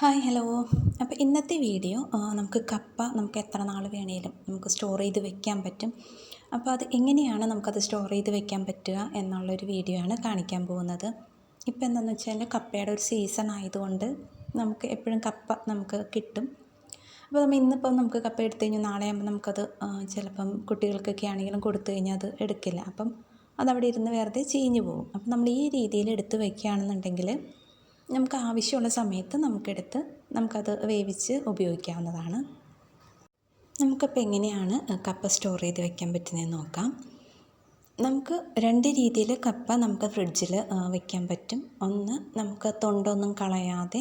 Hi hello. അപ്പോൾ ഇന്നത്തെ video നമുക്ക് കപ്പ നമുക്ക് എത്ര നാൾ വേണേലും നമുക്ക് സ്റ്റോർ ചെയ്ത് വെക്കാൻ പറ്റും. അപ്പോൾ അത് എങ്ങനെയാണ് നമുക്കത് സ്റ്റോർ ചെയ്ത് വെക്കാൻ പറ്റുക എന്നുള്ളൊരു വീഡിയോ ആണ് കാണിക്കാൻ പോകുന്നത്. ഇപ്പോൾ എന്താണെന്ന് വെച്ചാൽ കപ്പയുടെ ഒരു സീസൺ ആയതുകൊണ്ട് നമുക്ക് എപ്പോഴും കപ്പ നമുക്ക് കിട്ടും. അപ്പോൾ നമ്മൾ ഇന്നിപ്പം നമുക്ക് കപ്പ എടുത്തു കഴിഞ്ഞാൽ നാളെ ആകുമ്പോൾ നമുക്കത് ചിലപ്പം കുട്ടികൾക്കൊക്കെ ആണെങ്കിലും കൊടുത്തു കഴിഞ്ഞാൽ അത് എടുക്കില്ല. അപ്പം അതവിടെ ഇരുന്ന് വെറുതെ ചീഞ്ഞു പോകും. അപ്പം നമ്മൾ ഈ രീതിയിൽ എടുത്ത് വയ്ക്കുകയാണെന്നുണ്ടെങ്കിൽ നമുക്ക് ആവശ്യമുള്ള സമയത്ത് നമുക്കെടുത്ത് നമുക്കത് വേവിച്ച് ഉപയോഗിക്കാവുന്നതാണ്. നമുക്കപ്പോൾ എങ്ങനെയാണ് കപ്പ സ്റ്റോർ ചെയ്ത് വെക്കാൻ പറ്റുന്നതെന്ന് നോക്കാം. നമുക്ക് രണ്ട് രീതിയിൽ കപ്പ നമുക്ക് ഫ്രിഡ്ജിൽ വെക്കാൻ പറ്റും. ഒന്ന് നമുക്ക് തൊണ്ടൊന്നും കളയാതെ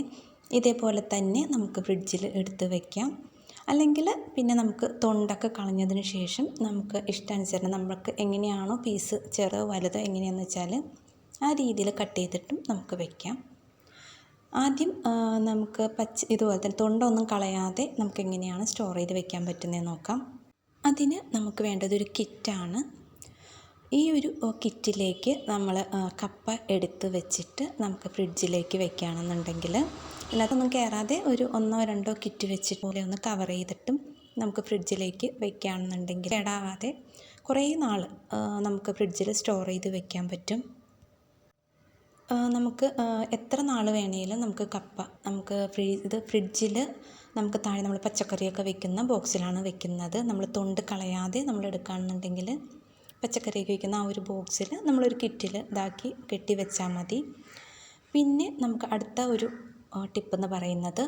ഇതേപോലെ തന്നെ നമുക്ക് ഫ്രിഡ്ജിൽ എടുത്ത് വെക്കാം. അല്ലെങ്കിൽ പിന്നെ നമുക്ക് തൊണ്ടൊക്കെ കളഞ്ഞതിന് ശേഷം നമുക്ക് ഇഷ്ടാനുസരണം നമുക്ക് എങ്ങനെയാണോ പീസ് ചെറുതോ വലുതോ എങ്ങനെയാണെന്ന് വെച്ചാൽ ആ രീതിയിൽ കട്ട് ചെയ്തിട്ടും നമുക്ക് വെക്കാം. ആദ്യം നമുക്ക് പച്ച ഇതുപോലെ തന്നെ തൊണ്ടൊന്നും കളയാതെ നമുക്ക് എങ്ങനെയാണ് സ്റ്റോർ ചെയ്ത് വെക്കാൻ പറ്റുന്നതെന്ന് നോക്കാം. അതിന് നമുക്ക് വേണ്ടത് ഒരു കിറ്റാണ്. ഈ ഒരു കിറ്റിലേക്ക് നമ്മൾ കപ്പ എടുത്ത് വെച്ചിട്ട് നമുക്ക് ഫ്രിഡ്ജിലേക്ക് വെക്കുകയാണെന്നുണ്ടെങ്കിൽ ഇതിനകത്തൊന്നും കയറാതെ ഒരു ഒന്നോ രണ്ടോ കിറ്റ് വെച്ചിട്ട് പോലെ ഒന്ന് കവർ ചെയ്തിട്ടും നമുക്ക് ഫ്രിഡ്ജിലേക്ക് വെക്കുകയാണെന്നുണ്ടെങ്കിൽ കേടാവാതെ കുറേ നാൾ നമുക്ക് ഫ്രിഡ്ജിൽ സ്റ്റോർ ചെയ്ത് വെക്കാൻ പറ്റും. നമുക്ക് എത്ര നാൾ വേണമെങ്കിലും നമുക്ക് കപ്പ നമുക്ക് ഫ്രീ ഇത് ഫ്രിഡ്ജിൽ നമുക്ക് താഴെ നമ്മൾ പച്ചക്കറിയൊക്കെ വെക്കുന്ന ബോക്സിലാണ് വെക്കുന്നത്. നമ്മൾ തൊണ്ട് കളയാതെ നമ്മൾ എടുക്കുകയാണെന്നുണ്ടെങ്കിൽ പച്ചക്കറിയൊക്കെ വെക്കുന്ന ആ ഒരു ബോക്സിൽ നമ്മളൊരു കിറ്റിൽ ഇതാക്കി കെട്ടി വെച്ചാൽ മതി. പിന്നെ നമുക്ക് അടുത്ത ഒരു ടിപ്പ് എന്ന് പറയുന്നത്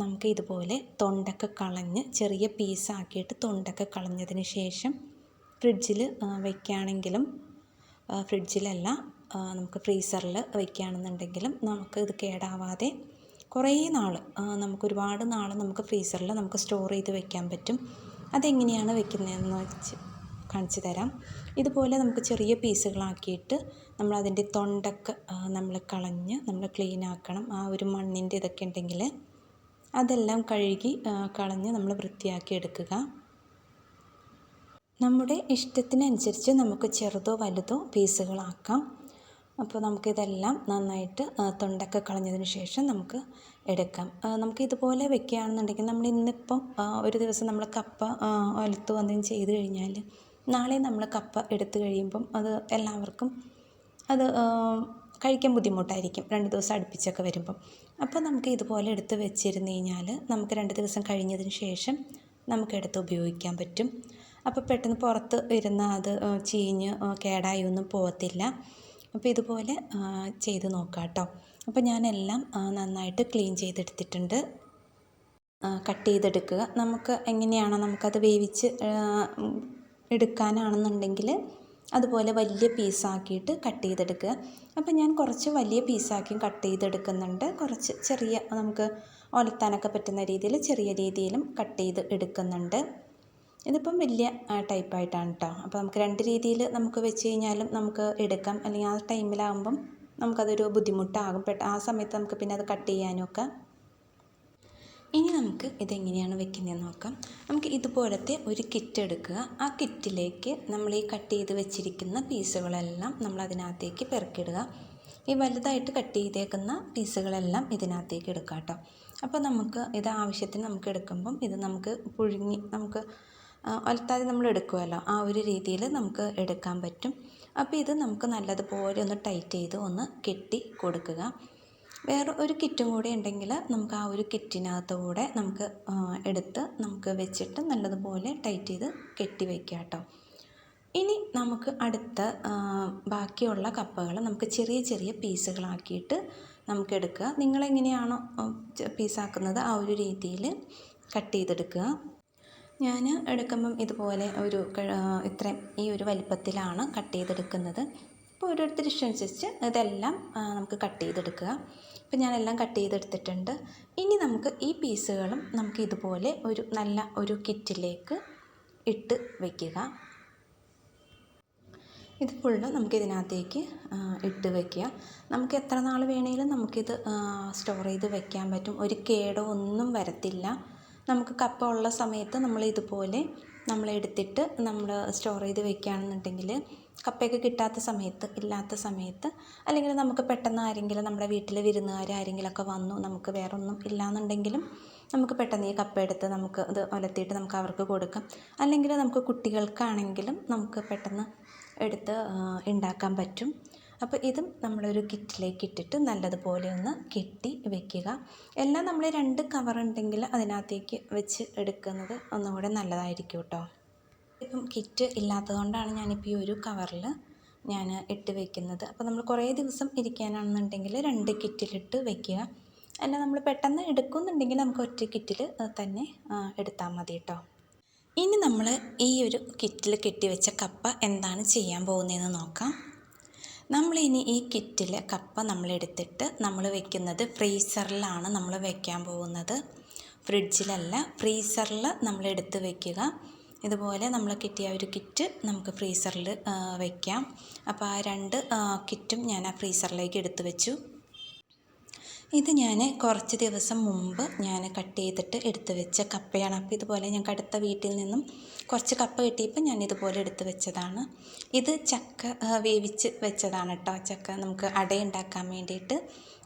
നമുക്ക് ഇതുപോലെ തൊണ്ടൊക്കെ കളഞ്ഞ് ചെറിയ പീസാക്കിയിട്ട് തൊണ്ടൊക്കെ കളഞ്ഞതിന് ശേഷം ഫ്രിഡ്ജിൽ വയ്ക്കുകയാണെങ്കിലും ഫ്രിഡ്ജിലല്ല നമുക്ക് ഫ്രീസറിൽ വയ്ക്കുകയാണെന്നുണ്ടെങ്കിലും നമുക്ക് ഇത് കേടാവാതെ കുറേ നാൾ നമുക്ക് ഒരുപാട് നാൾ നമുക്ക് ഫ്രീസറിൽ നമുക്ക് സ്റ്റോർ ചെയ്ത് വെക്കാൻ പറ്റും. അതെങ്ങനെയാണ് വെക്കുന്നതെന്ന് വെച്ച് കാണിച്ചു തരാം. ഇതുപോലെ നമുക്ക് ചെറിയ പീസുകളാക്കിയിട്ട് നമ്മൾ അതിന്റെ തൊണ്ടൊക്കെ നമ്മൾ കളഞ്ഞ് നമ്മൾ ക്ലീൻ ആക്കണം. ആ ഒരു മണ്ണിന്റെ ഇതൊക്കെ ഉണ്ടെങ്കിൽ അതെല്ലാം കഴുകി കളഞ്ഞ് നമ്മൾ വൃത്തിയാക്കി എടുക്കുക. നമ്മുടെ ഇഷ്ടത്തിനനുസരിച്ച് നമുക്ക് ചെറുതോ വലുതോ പീസുകളാക്കാം. അപ്പോൾ നമുക്കിതെല്ലാം നന്നായിട്ട് തൊണ്ടൊക്കെ കളഞ്ഞതിന് ശേഷം നമുക്ക് എടുക്കാം. നമുക്ക് ഇതുപോലെ വെക്കുകയാണെന്നുണ്ടെങ്കിൽ നമ്മൾ ഇന്നിപ്പം ഒരു ദിവസം നമ്മൾ കപ്പ ഒലത്ത് വന്നതിന് ചെയ്ത് കഴിഞ്ഞാൽ നാളെ നമ്മൾ കപ്പ എടുത്തു കഴിയുമ്പം അത് എല്ലാവർക്കും അത് കഴിക്കാൻ ബുദ്ധിമുട്ടായിരിക്കും. രണ്ട് ദിവസം അടുപ്പിച്ചൊക്കെ വരുമ്പം. അപ്പോൾ നമുക്ക് ഇതുപോലെ എടുത്ത് വെച്ചിരുന്ന് കഴിഞ്ഞാൽ നമുക്ക് രണ്ട് ദിവസം കഴിഞ്ഞതിന് ശേഷം നമുക്ക് എടുത്ത് ഉപയോഗിക്കാൻ പറ്റും. അപ്പോൾ പെട്ടെന്ന് പുറത്ത് ഇരുന്ന് അത് ചീഞ്ഞ് കേടായി ഒന്നും പോകത്തില്ല. അപ്പോൾ ഇതുപോലെ ചെയ്ത് നോക്കാം കേട്ടോ അപ്പോൾ ഞാനെല്ലാം നന്നായിട്ട് ക്ലീൻ ചെയ്തെടുത്തിട്ടുണ്ട്. കട്ട് ചെയ്തെടുക്കുക. നമുക്ക് എങ്ങനെയാണോ നമുക്കത് വേവിച്ച് എടുക്കാനാണെന്നുണ്ടെങ്കിൽ അതുപോലെ വലിയ പീസാക്കിയിട്ട് കട്ട് ചെയ്തെടുക്കുക. അപ്പോൾ ഞാൻ കുറച്ച് വലിയ പീസാക്കി കട്ട് ചെയ്തെടുക്കുന്നുണ്ട്. കുറച്ച് ചെറിയ നമുക്ക് ഒലത്താനൊക്കെ പറ്റുന്ന രീതിയിൽ ചെറിയ രീതിയിലും കട്ട് ചെയ്ത് എടുക്കുന്നുണ്ട്. ഇതിപ്പം വലിയ ടൈപ്പായിട്ടാണ് കേട്ടോ അപ്പോൾ നമുക്ക് രണ്ട് രീതിയിൽ നമുക്ക് വെച്ച് കഴിഞ്ഞാലും നമുക്ക് എടുക്കാം. അല്ലെങ്കിൽ ആ ടൈമിലാകുമ്പം നമുക്കതൊരു ബുദ്ധിമുട്ടാകും. പെട്ട ആ സമയത്ത് നമുക്ക് പിന്നെ അത് കട്ട് ചെയ്യാനും ഒക്കെ. ഇനി നമുക്ക് ഇതെങ്ങനെയാണ് വെക്കുന്നതെന്ന് നോക്കാം. നമുക്ക് ഇതുപോലത്തെ ഒരു കിറ്റ് എടുക്കുക. ആ കിറ്റിലേക്ക് നമ്മൾ ഈ കട്ട് ചെയ്ത് വെച്ചിരിക്കുന്ന പീസുകളെല്ലാം നമ്മൾ അതിനകത്തേക്ക് പെറുക്കിടുക ഈ വലുതായിട്ട് കട്ട് ചെയ്തേക്കുന്ന പീസുകളെല്ലാം ഇതിനകത്തേക്ക് എടുക്കാം കേട്ടോ അപ്പോൾ നമുക്ക് ഇത് ആവശ്യത്തിന് നമുക്ക് എടുക്കുമ്പം ഇത് നമുക്ക് പുഴുങ്ങി നമുക്ക് ഒലത്താതെ നമ്മൾ എടുക്കുമല്ലോ. ആ ഒരു രീതിയിൽ നമുക്ക് എടുക്കാൻ പറ്റും. അപ്പോൾ ഇത് നമുക്ക് നല്ലതുപോലെ ഒന്ന് ടൈറ്റ് ചെയ്ത് ഒന്ന് കെട്ടി കൊടുക്കുക. വേറെ ഒരു കിറ്റും കൂടി ഉണ്ടെങ്കിൽ നമുക്ക് ആ ഒരു കിറ്റിനകത്ത് കൂടെ നമുക്ക് എടുത്ത് നമുക്ക് വെച്ചിട്ട് നല്ലതുപോലെ ടൈറ്റ് ചെയ്ത് കെട്ടി വയ്ക്കുക കേട്ടോ. ഇനി നമുക്ക് അടുത്ത ബാക്കിയുള്ള കപ്പകൾ നമുക്ക് ചെറിയ ചെറിയ പീസുകളാക്കിയിട്ട് നമുക്ക് എടുക്കുക. നിങ്ങളെങ്ങനെയാണോ പീസാക്കുന്നത് ആ ഒരു രീതിയിൽ കട്ട് ചെയ്തെടുക്കുക. ഞാൻ എടുക്കുമ്പം ഇതുപോലെ ഒരു ഇത്രയും ഈ ഒരു വലിപ്പത്തിലാണ് കട്ട് ചെയ്തെടുക്കുന്നത്. അപ്പോൾ ഓരോരുത്തർ ഇഷ്ടമനുസരിച്ച് ഇതെല്ലാം നമുക്ക് കട്ട് ചെയ്തെടുക്കുക. അപ്പോൾ ഞാനെല്ലാം കട്ട് ചെയ്തെടുത്തിട്ടുണ്ട്. ഇനി നമുക്ക് ഈ പീസുകളും നമുക്ക് ഇതുപോലെ ഒരു നല്ല ഒരു കിറ്റിലേക്ക് ഇട്ട് വയ്ക്കുക ഇത് ഫുള്ള് നമുക്ക് ഇതിനകത്തേക്ക് ഇട്ട് വയ്ക്കുക നമുക്ക് എത്ര നാൾ വേണമെങ്കിലും നമുക്കിത് സ്റ്റോർ ചെയ്ത് വയ്ക്കാൻ പറ്റും. ഒരു കേടോ ഒന്നും വരത്തില്ല. നമുക്ക് കപ്പ ഉള്ള സമയത്ത് നമ്മൾ ഇതുപോലെ നമ്മൾ എടുത്തിട്ട് നമ്മൾ സ്റ്റോർ ചെയ്ത് വെക്കുകയാണെന്നുണ്ടെങ്കിൽ കപ്പയൊക്കെ കിട്ടാത്ത സമയത്ത് ഇല്ലാത്ത സമയത്ത് അല്ലെങ്കിൽ നമുക്ക് പെട്ടെന്ന് ആരെങ്കിലും നമ്മുടെ വീട്ടിൽ വിരുന്നുകാർ ആരെങ്കിലുമൊക്കെ വന്നു നമുക്ക് വേറെ ഒന്നും ഇല്ലാന്നുണ്ടെങ്കിലും നമുക്ക് പെട്ടെന്ന് ഈ കപ്പ എടുത്ത് നമുക്ക് ഇത് ഒലത്തിയിട്ട് നമുക്ക് അവർക്ക് കൊടുക്കാം. അല്ലെങ്കിൽ നമുക്ക് കുട്ടികൾക്കാണെങ്കിലും നമുക്ക് പെട്ടെന്ന് എടുത്ത് ഉണ്ടാക്കാൻ പറ്റും. അപ്പോൾ ഇതും നമ്മളൊരു കിറ്റിലേക്ക് ഇട്ടിട്ട് നല്ലതുപോലെ ഒന്ന് കെട്ടി വെക്കുക. എല്ലാം നമ്മൾ രണ്ട് കവർ ഉണ്ടെങ്കിൽ അതിനകത്തേക്ക് വെച്ച് എടുക്കുന്നത് ഒന്നുകൂടെ നല്ലതായിരിക്കും കേട്ടോ. ഇപ്പം കിറ്റ് ഇല്ലാത്തതുകൊണ്ടാണ് ഞാനിപ്പോൾ ഈ ഒരു കവറിൽ ഞാൻ ഇട്ട് വെക്കുന്നത്. അപ്പോൾ നമ്മൾ കുറേ ദിവസം ഇരിക്കാനാണെന്നുണ്ടെങ്കിൽ രണ്ട് കിറ്റിലിട്ട് വെക്കുക. അല്ല നമ്മൾ പെട്ടെന്ന് എടുക്കുന്നുണ്ടെങ്കിൽ നമുക്ക് ഒറ്റ കിറ്റിൽ തന്നെ എടുത്താൽ മതി കേട്ടോ. ഇനി നമ്മൾ ഈ ഒരു കിറ്റിൽ കെട്ടിവെച്ച കപ്പ എന്താണ് ചെയ്യാൻ പോകുന്നതെന്ന് നോക്കാം. നമ്മളിനി ഈ കിറ്റിൽ കപ്പ നമ്മളെടുത്തിട്ട് നമ്മൾ വെക്കുന്നത് ഫ്രീസറിലാണ് നമ്മൾ വെക്കാൻ പോകുന്നത്. ഫ്രിഡ്ജിലല്ല ഫ്രീസറിൽ നമ്മൾ എടുത്ത് വെക്കുക. ഇതുപോലെ നമ്മൾ കിട്ടിയ ഒരു കിറ്റ് നമുക്ക് ഫ്രീസറിൽ വെക്കാം. അപ്പോൾ ആ രണ്ട് കിറ്റും ഞാൻ ആ ഫ്രീസറിലേക്ക് എടുത്ത് വെച്ചു. ഇത് ഞാൻ കുറച്ച് ദിവസം മുമ്പ് ഞാൻ കട്ട് ചെയ്തിട്ട് എടുത്ത് വെച്ച കപ്പയാണ്. അപ്പോൾ ഇതുപോലെ ഞങ്ങൾക്ക് അടുത്ത വീട്ടിൽ നിന്നും കുറച്ച് കപ്പ കിട്ടിയപ്പോൾ ഞാൻ ഇതുപോലെ എടുത്ത് വെച്ചതാണ്. ഇത് ചക്ക വേവിച്ച് വെച്ചതാണ് കേട്ടോ ചക്ക നമുക്ക് അടയുണ്ടാക്കാൻ വേണ്ടിയിട്ട്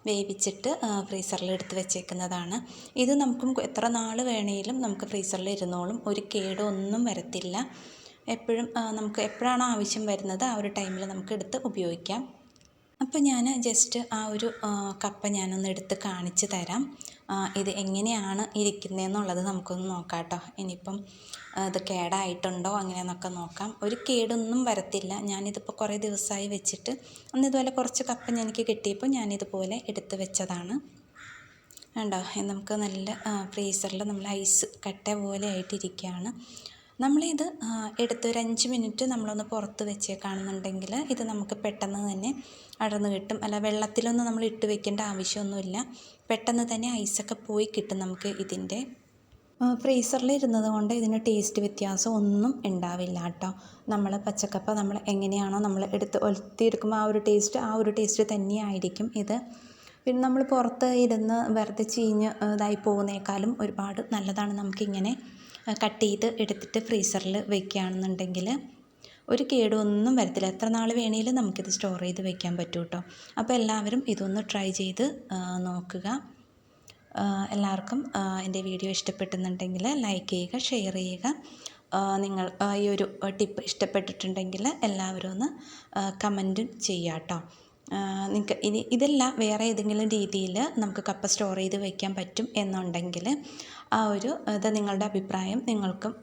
വേവിച്ചിട്ട് ഫ്രീസറിൽ എടുത്ത് വെച്ചേക്കുന്നതാണ്. ഇത് നമുക്കും എത്ര നാൾ വേണേലും നമുക്ക് ഫ്രീസറിൽ ഇരുന്നോളും. ഒരു കേടൊന്നും വരത്തില്ല. എപ്പോഴും നമുക്ക് എപ്പോഴാണ് ആവശ്യം വരുന്നത് ആ ഒരു ടൈമിൽ നമുക്ക് എടുത്ത് ഉപയോഗിക്കാം. അപ്പോൾ ഞാൻ ജസ്റ്റ് ആ ഒരു കപ്പ ഞാനൊന്ന് എടുത്ത് കാണിച്ച് തരാം. ഇത് എങ്ങനെയാണ് ഇരിക്കുന്നതെന്നുള്ളത് നമുക്കൊന്ന് നോക്കാം കേട്ടോ ഇനിയിപ്പം ഇത് കേടായിട്ടുണ്ടോ അങ്ങനെയെന്നൊക്കെ നോക്കാം. ഒരു കേടൊന്നും വരത്തില്ല. ഞാനിതിപ്പോൾ കുറേ ദിവസമായി വെച്ചിട്ട് അന്ന് ഇതുപോലെ കുറച്ച് കപ്പ എനിക്ക് കിട്ടിയപ്പോൾ ഞാനിതുപോലെ എടുത്ത് വെച്ചതാണ്. കണ്ടോ? നമുക്ക് നല്ല ഫ്രീസറിൽ നമ്മൾ ഐസ് കട്ട പോലെ ആയിട്ടിരിക്കുകയാണ്. നമ്മളിത് എടുത്ത് ഒരു അഞ്ച് മിനിറ്റ് നമ്മളൊന്ന് പുറത്ത് വെച്ചേക്കാണെന്നുണ്ടെങ്കിൽ ഇത് നമുക്ക് പെട്ടെന്ന് തന്നെ അടർന്ന് കിട്ടും. അല്ല വെള്ളത്തിലൊന്നും നമ്മൾ ഇട്ട് വെക്കേണ്ട ആവശ്യമൊന്നുമില്ല. പെട്ടെന്ന് തന്നെ ഐസൊക്കെ പോയി കിട്ടും നമുക്ക് ഇതിന്റെ. ഫ്രീസറിൽ ഇരുന്നത് കൊണ്ട് ഇതിന് ടേസ്റ്റ് വ്യത്യാസം ഒന്നും ഉണ്ടാവില്ല കേട്ടോ. നമ്മൾ പച്ചക്കപ്പ നമ്മൾ എങ്ങനെയാണോ നമ്മൾ എടുത്ത് ഒലത്തിയെടുക്കുമ്പോൾ ആ ഒരു ടേസ്റ്റ് ആ ഒരു ടേസ്റ്റ് തന്നെയായിരിക്കും ഇത്. പിന്നെ നമ്മൾ പുറത്ത് ഇരുന്ന് വെറുതെ ചീഞ്ഞ് ഇതായി പോകുന്നേക്കാളും ഒരുപാട് നല്ലതാണ് നമുക്കിങ്ങനെ കട്ട് ചെയ്ത് എടുത്തിട്ട് ഫ്രീസറിൽ വെക്കുകയാണെന്നുണ്ടെങ്കിൽ ഒരു കേടൊന്നും വരത്തില്ല. എത്ര നാൾ വേണമെങ്കിലും നമുക്കിത് സ്റ്റോർ ചെയ്ത് വെക്കാൻ പറ്റും കേട്ടോ അപ്പോൾ എല്ലാവരും ഇതൊന്ന് ട്രൈ ചെയ്ത് നോക്കുക. എല്ലാവർക്കും എന്റെ വീഡിയോ ഇഷ്ടപ്പെട്ടുന്നുണ്ടെങ്കിൽ ലൈക്ക് ചെയ്യുക ഷെയർ ചെയ്യുക. നിങ്ങൾ ഈ ഒരു ടിപ്പ് ഇഷ്ടപ്പെട്ടിട്ടുണ്ടെങ്കിൽ എല്ലാവരും ഒന്ന് കമന്റും ചെയ്യാം കേട്ടോ നിങ്ങൾക്ക് ഇനി ഇതല്ല വേറെ ഏതെങ്കിലും രീതിയിൽ നമുക്ക് കപ്പ സ്റ്റോർ ചെയ്ത് വയ്ക്കാൻ പറ്റും എന്നുണ്ടെങ്കിൽ ആ ഒരു ഇത് നിങ്ങളുടെ അഭിപ്രായം നിങ്ങൾക്കും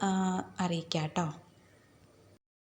അറിയിക്കാം കേട്ടോ